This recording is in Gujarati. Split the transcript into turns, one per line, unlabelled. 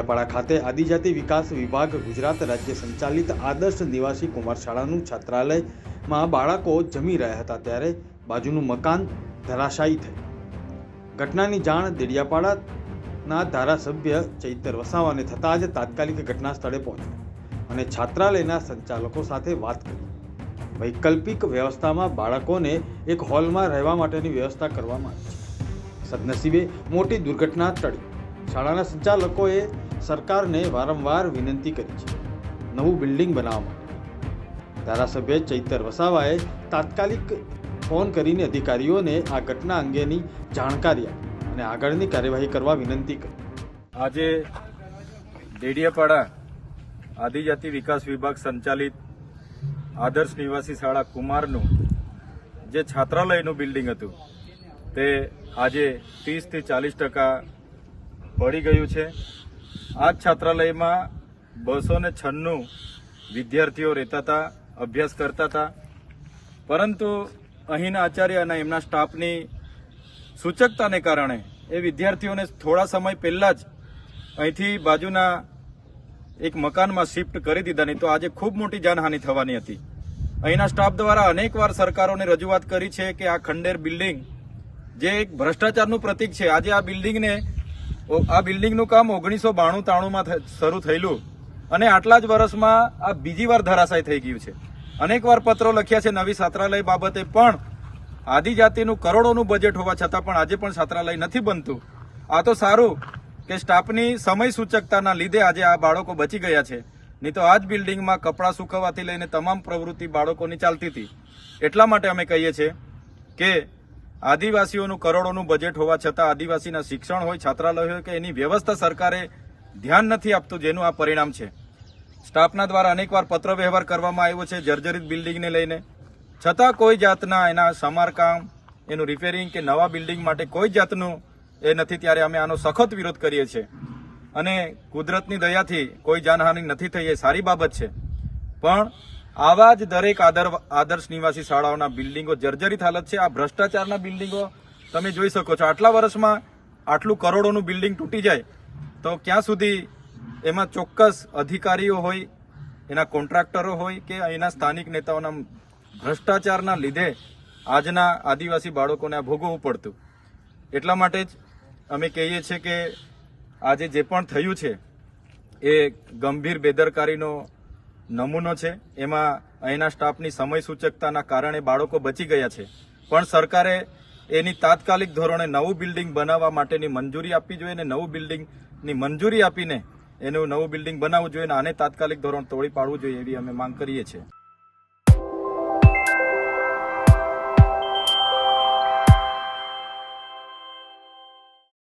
ડેડિયાપાડા ખાતે આદિજાતિ વિકાસ વિભાગ ગુજરાત રાજ્ય સંચાલિત આદર્શ નિવાસી કુમાર શાળાનું છાત્રાલયમાં બાળકો જમી રહ્યા હતા ત્યારે બાજુનું મકાન ધરાશાયી થયું. ઘટનાની જાણ દેડિયાપાડાના ધારાસભ્ય ચૈતર વસાવાને થતાં જ તાત્કાલિક ઘટના સ્થળે પહોંચ્યા અને છાત્રાલયના સંચાલકો સાથે વાત કરી. વૈકલ્પિક વ્યવસ્થામાં બાળકોને એક હોલમાં રહેવા માટેની વ્યવસ્થા કરવામાં આવી છે. સદનસીબે મોટી દુર્ઘટના ટળી. શાળાના સંચાલકોએ સરકારને વારંવાર વિનંતી કરી છે. નવું બિલ્ડિંગ બનાવવા માટે. ધારાસભ્ય ચૈતર વસાવાએ તાત્કાલિક ફોન કરીને અધિકારીઓને આ ઘટના અંગેની જાણકારી આપી અને આગળની કાર્યવાહી કરવા વિનંતી કરી.
આજે ડેડિયાપાડા આદિજાતિ વિકાસ વિભાગ સંચાલિત આદર્શ નિવાસી શાળા કુમારનું જે છાત્રાલયનું બિલ્ડિંગ હતું, તે આજે ત્રીસથી ચાલીસ ટકા પડી ગયું છે. આ છાત્રાલયમાં બસો ને છન્નું વિદ્યાર્થીઓ રહેતા હતા, અભ્યાસ કરતા હતા. પરંતુ અહીંના આચાર્ય અને એમના સ્ટાફની સૂચકતાને કારણે એ વિદ્યાર્થીઓને થોડા સમય પહેલાં જ અહીંથી બાજુના એક મકાનમાં શિફ્ટ કરી દીધા, નહીં તો આજે ખૂબ મોટી જાનહાનિ થવાની હતી. અહીંના સ્ટાફ દ્વારા અનેકવાર સરકારોને રજૂઆત કરી છે કે આ ખંડેર બિલ્ડિંગ જે એક ભ્રષ્ટાચારનું પ્રતીક છે, આજે આ બિલ્ડિંગને આ બિલ્ડિંગનું કામ ઓગણીસો બાણું ત્રાણુંમાં શરૂ થયેલું. અને આટલા જ વર્ષમાં આ બીજી વાર ધરાશાય થઈ ગયું છે. અનેકવાર પત્રો લખ્યા છે નવી છાત્રાલય બાબતે, પણ આદિજાતિનું કરોડોનું બજેટ હોવા છતાં પણ આજે પણ છાત્રાલય નથી બનતું. આ તો સારું કે સ્ટાફની સમય સૂચકતાના લીધે આજે આ બાળકો બચી ગયા છે. નહીં તો આ જ બિલ્ડિંગમાં કપડાં સુકવવાથી લઈને તમામ પ્રવૃત્તિ બાળકોની ચાલતી હતી. એટલા માટે અમે કહીએ છીએ કે આદિવાસીઓનું કરોડોનું બજેટ હોવા છતાં આદિવાસીના શિક્ષણ હોય, છાત્રાલય હોય કે એની વ્યવસ્થા સરકારે ધ્યાન નથી આપતું જેનું આ પરિણામ છે. સ્ટાફના દ્વારા અનેકવાર પત્ર વ્યવહાર કરવામાં આવ્યો છે જર્જરિત બિલ્ડિંગને લઈને. છતાં કોઈ જાતના એના સમારકામ, એનું રિપેરિંગ કે નવા બિલ્ડિંગ માટે કોઈ જાતનું એ નથી, ત્યારે અમે આનો સખત વિરોધ કરીએ છીએ. અને કુદરતની દયાથી કોઈ જાનહાનિ નથી થઈ એ સારી બાબત છે. પણ આવા જ દરેક આદર આદર્શ નિવાસી શાળાઓના બિલ્ડિંગો જર્જરિત હાલત છે. આ ભ્રષ્ટાચારના બિલ્ડિંગો તમે જોઈ શકો છો. આટલા વર્ષમાં આટલું કરોડોનું બિલ્ડિંગ તૂટી જાય તો ક્યાં સુધી એમાં ચોક્કસ અધિકારીઓ હોય, એના કોન્ટ્રાક્ટરો હોય કે અહીંના સ્થાનિક નેતાઓના ભ્રષ્ટાચારના લીધે આજના આદિવાસી બાળકોને આ ભોગવવું પડતું. એટલા માટે જ અમે કહીએ છીએ કે આજે જે પણ થયું છે, એ ગંભીર બેદરકારીનો નમૂનો છે. એમાં અહીંના સ્ટાફની સમય સૂચકતાના કારણે બાળકો બચી ગયા છે. પણ સરકારે એની તાત્કાલિક ધોરણે નવું બિલ્ડિંગ બનાવવા માટેની મંજૂરી આપવી જોઈએ અને નવું બિલ્ડિંગની મંજૂરી આપીને એનું નવું બિલ્ડિંગ બનાવવું જોઈએ અને આને તાત્કાલિક ધોરણ તોડી પાડવું જોઈએ એવી અમે માંગ કરીએ છીએ.